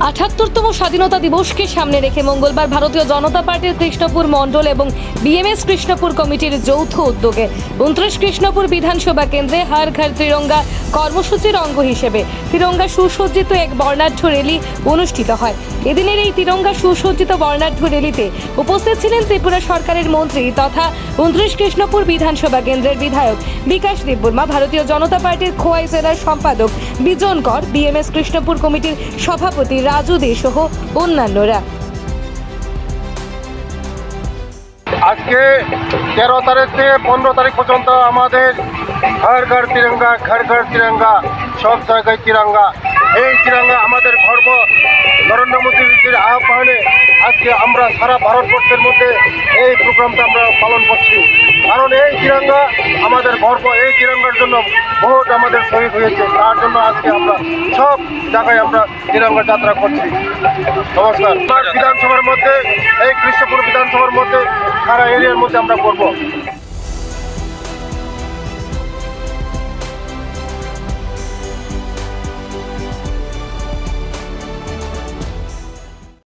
আঠাত্তরতম স্বাধীনতা দিবসকে সামনে রেখে মঙ্গলবার ভারতীয় জনতা পার্টির কৃষ্ণপুর মণ্ডল এবং বিএমএস কৃষ্ণপুর কমিটির যৌথ উদ্যোগে উনত্রিশ কৃষ্ণপুর বিধানসভা কেন্দ্রে হার ঘর তিরঙ্গা কর্মসূচির অঙ্গ হিসেবে তিরঙ্গা সুসজ্জিত এক বর্ণাঢ্য র্যালি অনুষ্ঠিত হয়। এদিনের এই তিরঙ্গা সুসজ্জিত বর্ণাঢ্য র্যালিতে উপস্থিত ছিলেন ত্রিপুরা সরকারের মন্ত্রী তথা উনত্রিশ কৃষ্ণপুর বিধানসভা কেন্দ্রের বিধায়ক বিকাশ দেববর্মা, ভারতীয় জনতা পার্টির খোয়াই জেলার সম্পাদক বিজন কর, বিএমএস কৃষ্ণপুর কমিটির সভাপতি রাজু দে সহ অন্যান্যরা। আজকে তেরো তারিখ থেকে পনেরো তারিখ পর্যন্ত আমাদের ঘর ঘর তিরঙ্গা, ঘর ঘর তিরঙ্গা, সব জায়গায় তিরঙ্গা। এই তিরঙ্গা আমাদের গর্ব। নরেন্দ্র মোদীজির আহ্বানে আজকে আমরা সারা ভারতবর্ষের মধ্যে এই প্রোগ্রামটা আমরা পালন করছি। কারণ এই তিরঙ্গা আমাদের গর্ব, এই তিরঙ্গার জন্য ভোট আমাদের শহীদ হয়েছে। তার জন্য আজকে আমরা সব জায়গায় আমরা তিরঙ্গা যাত্রা করছি। নমস্কার। বিধানসভার মধ্যে, এই কৃষ্ণপুর বিধানসভার মধ্যে সারা এরিয়ার মধ্যে আমরা করব।